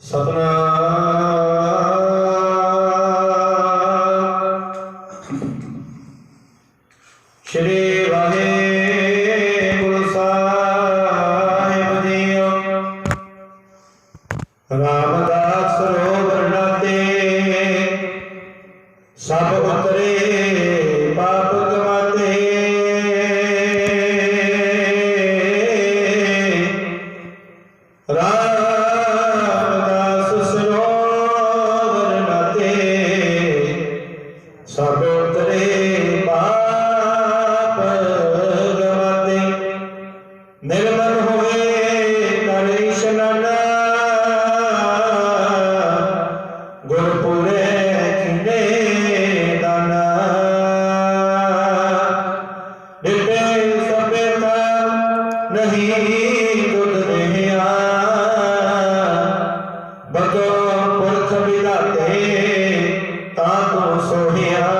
ਸਤਨਾਮ। ਸ਼੍ਰੀ ਵਾਹਿਗੁਰੂ ਸਾਹਿਬ ਜੀਓ। ਰਾਮਦਾਸ ਸਰੋਵਰ ਨਾਤੇ ਸਭ ਉਤਰੇ ਪਾਪ ਕਮਾਤੇ। ਰਾਮ ਬਗੋ ਪੁਰਖ ਵਿਦਾਤੇ ਤਾਂ ਤੂੰ ਸੋਹਿਆ।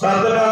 সাধনা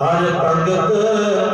ਹਰ ਭਗਤ